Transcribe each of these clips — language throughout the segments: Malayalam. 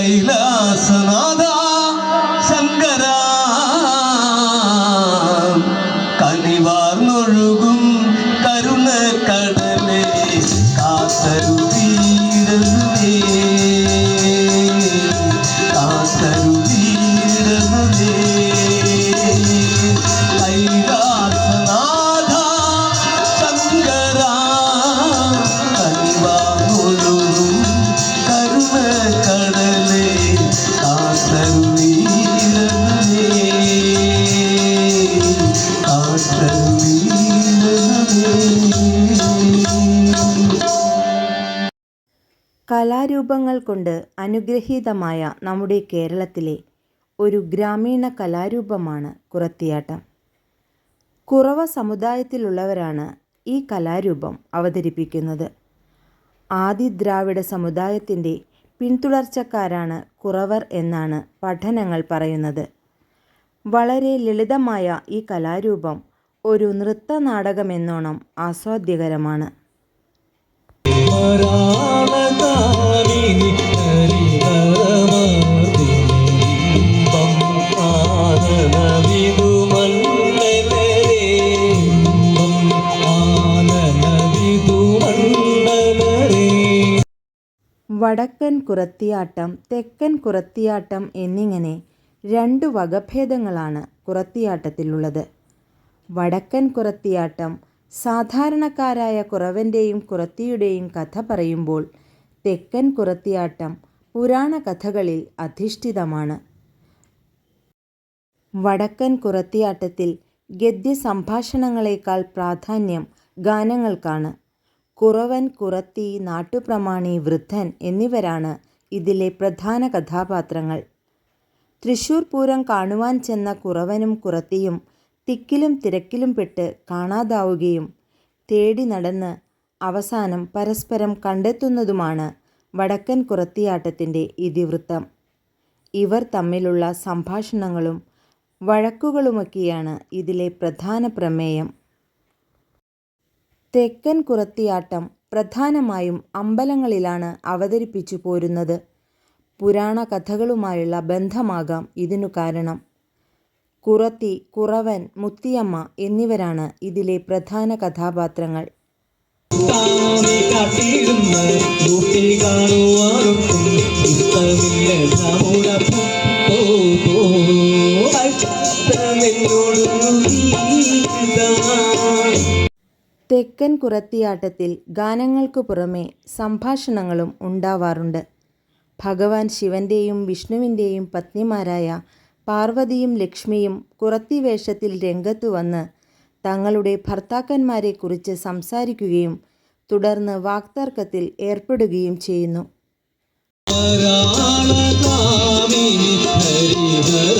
കൈലാസനാഥ ശങ്കര കലാരൂപങ്ങൾ കൊണ്ട് അനുഗ്രഹീതമായ നമ്മുടെ കേരളത്തിലെ ഒരു ഗ്രാമീണ കലാരൂപമാണ് കുറത്തിയാട്ടം. കുറവ സമുദായത്തിലുള്ളവരാണ് ഈ കലാരൂപം അവതരിപ്പിക്കുന്നത്. ആദി ദ്രാവിഡ സമുദായത്തിന്റെ പിന്തുടർച്ചക്കാരാണ് കുറവർ എന്നാണ് പഠനങ്ങൾ പറയുന്നത്. വളരെ ലളിതമായ ഈ കലാരൂപം ഒരു നൃത്തനാടകമെന്നോണം ആസ്വാദ്യകരമാണ്. വടക്കൻ കുറത്തിയാട്ടം തെക്കൻ കുറത്തിയാട്ടം എന്നിങ്ങനെ രണ്ടു വകഭേദങ്ങളാണ് കുറത്തിയാട്ടത്തിലുള്ളത്. വടക്കൻ കുറത്തിയാട്ടം സാധാരണക്കാരായ കുറവന്റെയും കുറത്തിയുടെയും കഥ പറയുമ്പോൾ തെക്കൻ കുറത്തിയാട്ടം പുരാണ കഥകളിൽ അധിഷ്ഠിതമാണ്. വടക്കൻ കുറത്തിയാട്ടത്തിൽ ഗദ്യ സംഭാഷണങ്ങളേക്കാൾ പ്രാധാന്യം ഗാനങ്ങൾക്കാണ്. കുറവൻ കുറത്തി നാട്ടുപ്രമാണി വൃദ്ധൻ എന്നിവരാണ് ഇതിലെ പ്രധാന കഥാപാത്രങ്ങൾ. തൃശൂർ പൂരം കാണുവാൻ ചെന്ന കുറവനും കുറത്തിയും തിക്കിലും തിരക്കിലും പെട്ട് കാണാതാവുകയും തേടി നടന്ന് അവസാനം പരസ്പരം കണ്ടെത്തുന്നതുമാണ് വടക്കൻ കുറത്തിയാട്ടത്തിന്റെ ഇതിവൃത്തം. ഇവർ തമ്മിലുള്ള സംഭാഷണങ്ങളും വഴക്കുകളുമൊക്കെയാണ് ഇതിലെ പ്രധാന പ്രമേയം. തെക്കൻ കുറത്തിയാട്ടം പ്രധാനമായും അമ്പലങ്ങളിലാണ് അവതരിപ്പിച്ചു പോരുന്നത്. പുരാണ കഥകളുമായുള്ള ബന്ധമാകാം ഇതിനു കാരണം. കുറത്തി കുറവൻ മുത്തിയമ്മ എന്നിവരാണ് ഇതിലെ പ്രധാന കഥാപാത്രങ്ങൾ. തെക്കൻ കുറത്തിയാട്ടത്തിൽ ഗാനങ്ങൾക്കു പുറമെ സംഭാഷണങ്ങളും ഉണ്ടാവാറുണ്ട്. ഭഗവാൻ ശിവന്റെയും വിഷ്ണുവിന്റെയും പത്നിമാരായ പാർവതിയും ലക്ഷ്മിയും കുറത്തി വേഷത്തിൽ രംഗത്തു വന്ന് തങ്ങളുടെ ഭർത്താക്കന്മാരെക്കുറിച്ച് സംസാരിക്കുകയും തുടർന്ന് വാക്തർക്കത്തിൽ ഏർപ്പെടുകയും ചെയ്യുന്നു. ഹരിഹരമർദ്ദിനിമ്പം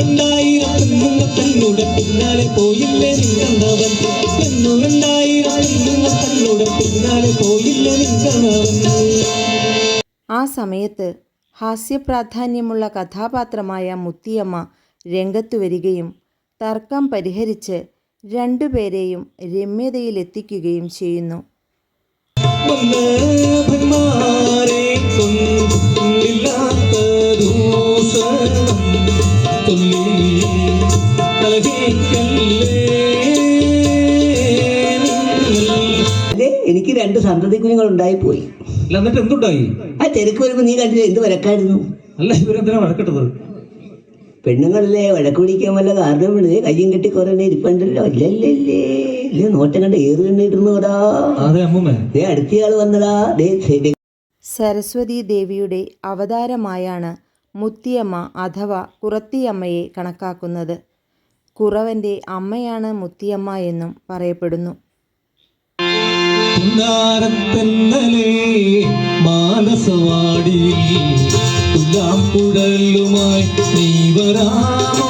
രണ്ടായിരം നിൽക്കുന്നവൻ ആ സമയത്ത് ഹാസ്യപ്രാധാന്യമുള്ള കഥാപാത്രമായ മുത്തിയമ്മ രംഗത്തു വരികയും തർക്കം പരിഹരിച്ച് രണ്ടുപേരെയും രമ്യതയിലെത്തിക്കുകയും ചെയ്യുന്നു. എനിക്ക് രണ്ട് സന്തതി കുഞ്ഞുങ്ങൾ ഉണ്ടായിപ്പോയി. എന്നിട്ട് എന്തുണ്ടായി? ആ തിരക്ക് വരുമ്പോ നീ കണ്ടില്ല എന്ത് വരക്കായിരുന്നു? അല്ല ഇവരെന്തിനാ വഴക്കിട്ടത് പെണ്ണുങ്ങളല്ലേ വഴക്ക് പിടിക്കാൻ വല്ല കാരണമുണ്ട്? കയ്യും കെട്ടി കൊറേ ഇരിപ്പണ്ടല്ലോ. അല്ലല്ലേ ഇല്ല നോട്ടം കണ്ട് ഏറ് കണ്ടിരുന്നോടാ അതെ ദേ അടുത്തയാൾ വന്നടാ. ദേ സരസ്വതി ദേവിയുടെ അവതാരമായാണ് മുത്തിയമ്മ അഥവാ കുറത്തിയമ്മയെ കണക്കാക്കുന്നത്. കുറവന്റെ അമ്മയാണ് മുത്തിയമ്മ എന്നും പറയപ്പെടുന്നു. പുന്നാരത്തെന്നലേ കുഴലുമായി നീ വരാമോ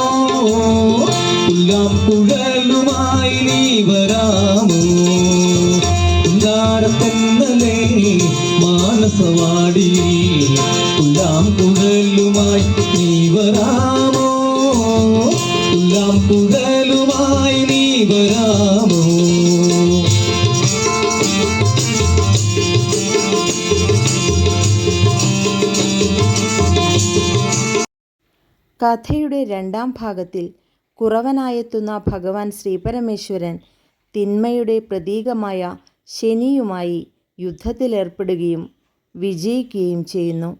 പുല്ലാം കുഴലുമായി നീ വരാമോ കുഞ്ചാരത്തെന്നലേ മാനസവാടി പുല്ലാം കുഴലുമായി നീ വരാമോ പുല്ലാം നീ വരാമോ കഥയുടെ രണ്ടാം ഭാഗത്തിൽ കുറവനായെത്തുന്ന ഭഗവാൻ ശ്രീപരമേശ്വരൻ തിന്മയുടെ പ്രതീകമായ ശനിയുമായി യുദ്ധത്തിലേർപ്പെടുകയും വിജയിക്കുകയും ചെയ്യുന്നു.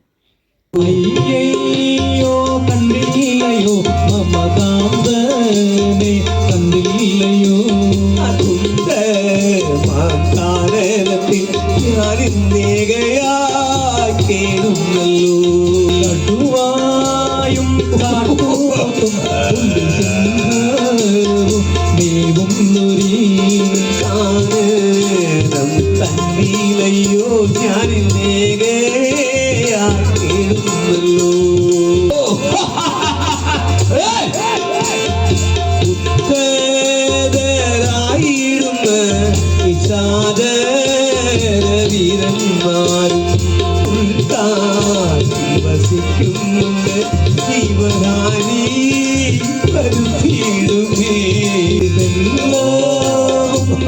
കണ്ടില്ലയോ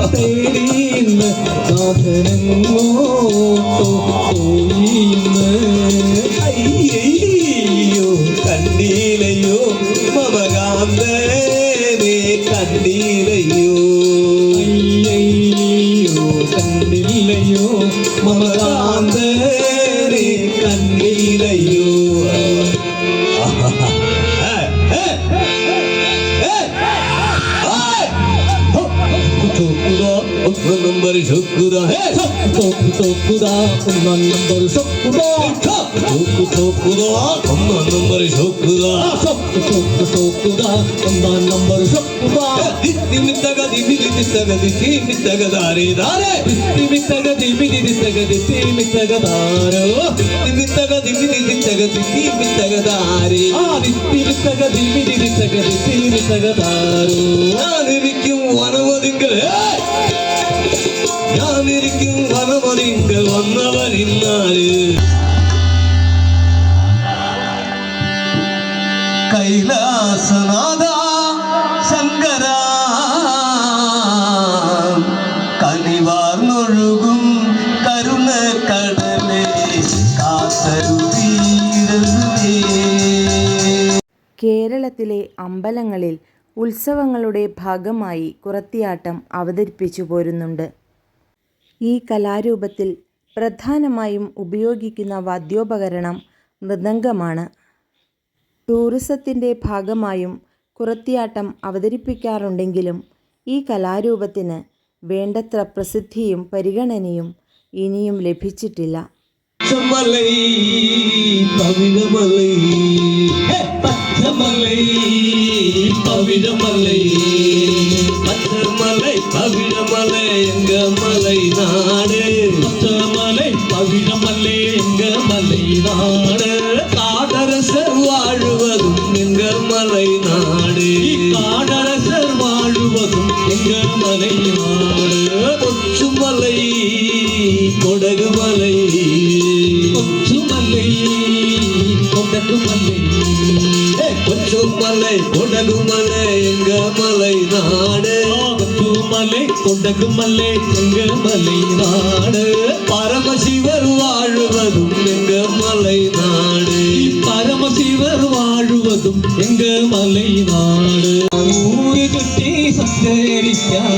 ഇതെല്ലാം തേടിയുന്ന സാധനങ്ങളോട്ടോ 엄마는 남자를 속구다 속구 속구다 엄마는 남자를 속구다 속구 속구다 엄마는 남자를 속구다 뒷뒷다가 디디디다가 뒷뒷다가 다리 다리 뒷뒷다가 디디디다가 뒷뒷다가 다리 뒷뒷다가 디디디다가 뒷뒷다가 다리 아 뒷뒷다가 디디디다가 뒷뒷다가 다리 나는 이렇게 원하거든 그래 나는 വനമതിങ്കൽ ഞാനിരിക്കും വന്നവൻ ഇന്നാൽ കൈലാസനാഥ ശങ്കര കനിവാർന്നൊഴുകും കരുണ കടലേ കാത്തരുതീരേ കേരളത്തിലെ അമ്പലങ്ങളിൽ ഉത്സവങ്ങളുടെ ഭാഗമായി കുറത്തിയാട്ടം അവതരിപ്പിച്ചു പോരുന്നുണ്ട്. ഈ കലാരൂപത്തിൽ പ്രധാനമായും ഉപയോഗിക്കുന്ന വാദ്യോപകരണം മൃദംഗമാണ്. ടൂറിസത്തിന്റെ ഭാഗമായും കുറത്തിയാട്ടം അവതരിപ്പിക്കാറുണ്ടെങ്കിലും ഈ കലാരൂപത്തിന് വേണ്ടത്ര പ്രസിദ്ധിയും പരിഗണനയും ഇനിയും ലഭിച്ചിട്ടില്ല. പവിഴമലൈ പവിഴമലൈ. நாடு மலை பவிடம் அல்லே எங்க மலை நாடு காடரசர் வாழுவதும் எங்க மலை நாடு காடரசர் வாழுவதும் எங்க மலை நாடு கொச்சுமலை கொடகுமலை கொச்சுமலை கொடகுமலை. கொச்சுமலை கொடகுமலை எங்க மலை കൊടകുമലൈ എങ്ക മലൈ നാട് പരമശിവർ വാഴുവതും എങ്ക മലൈ നാട് പരമശിവർ വാഴുവതും എങ്ക മലൈ നാട് ഊര് ചുറ്റി സഞ്ചരിക്കാൻ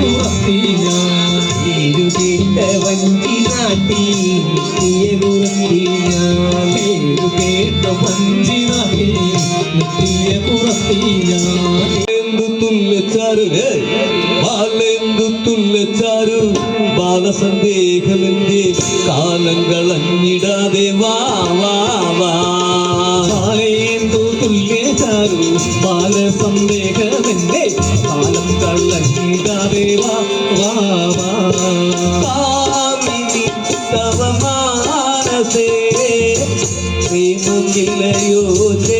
പുറത്തി ഞാൻ ഇരുതീട്ട വഞ്ചി നാട്ടി പുറത്തി ഞാൻ പേരു കേട്ട വഞ്ചി നാട്ടി നിത്തിയ പുറത്തി ഞാൻ എന്തു കാലെന്തു തുല്ലച്ചാരു കാലങ്ങൾ അഞ്ഞിടാതെ വാ വാ വാ. കാലെന്തു തുല്യച്ചാരു ബാലസന്ദേഹമെന്റെ കാലങ്ങൾ അഞ്ഞിടാതെ വാ വാ വാ. കാമിനി തവ മാനസേ പ്രേമമില്ലയോ ചേ?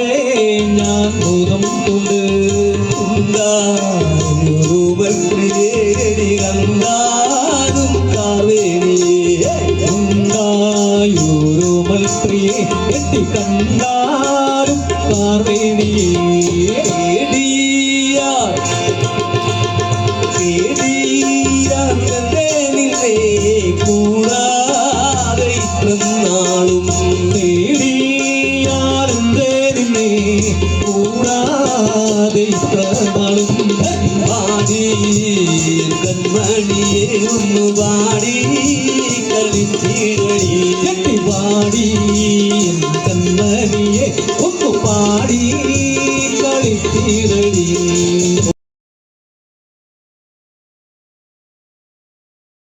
கூடாதை